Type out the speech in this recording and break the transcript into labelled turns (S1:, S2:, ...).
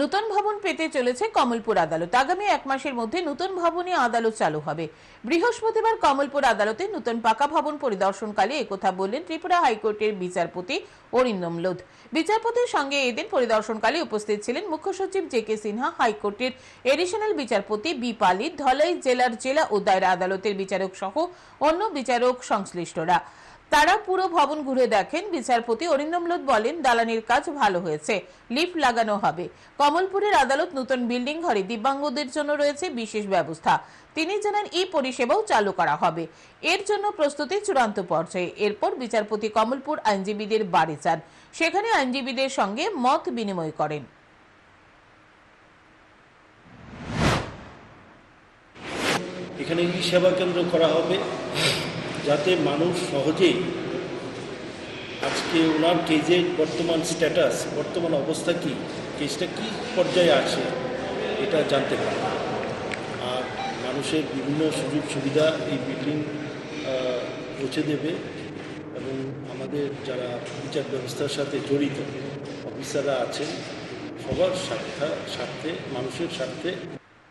S1: নতুন ভবন পেতে চলেছে কমলপুর আদালত। আগামী এক মাসের মধ্যে নতুন ভবনে আদালত চালু হবে। বৃহস্পতিবার কমলপুর আদালতে নতুন পাকা ভবন পরিদর্শনকালে একথা বললেন ত্রিপুরা হাইকোর্টের বিচারপতি অরিন্দম লোধ। বিচারপতির সঙ্গে এদিন পরিদর্শনকালে উপস্থিত ছিলেন মুখ্য সচিব জে কে সিনহা, হাইকোর্টের এডিশনাল বিচারপতি বি ধলাই জেলার জেলা ও দায়রা আদালতের বিচারক সহ অন্য বিচারক সংশ্লিষ্টরা। তারা পুরো ভবন ঘুরে দেখেন। বিচারপতি অরিন্দম লোধ বলেন, দালানির কাজ ভালো হয়েছে, লিফট লাগানো হবে। কমলপুরের আদালত নতুন বিল্ডিং ঘরে দিব্যাঙ্গদের জন্য রয়েছে বিশেষ ব্যবস্থা। তিনি জানান এই পরিষেবাও চালু করা হবে। এর জন্য প্রস্তুতি চূড়ান্ত পর্যায়ে। এরপর বিচারপতি কমলপুর আইনজীবীদের বাড়ি যান। সেখানে আইনজীবীদের সঙ্গে মত বিনিময় করেন।
S2: এখানে ই সেবা কেন্দ্র করা হবে? যাতে মানুষ সহজেই আজকে ওনার কেজের বর্তমান স্ট্যাটাস বর্তমান অবস্থা কি কেসটা কি পর্যায়ে আছে, এটা জানতে পারে আর মানুষের বিভিন্ন সুযোগ সুবিধা এই বিল্ডিং পৌঁছে দেবে এবং আমাদের যারা বিচার ব্যবস্থার সাথে জড়িত অফিসাররা আছেন, সবার স্বার্থে স্বার্থে, মানুষের স্বার্থে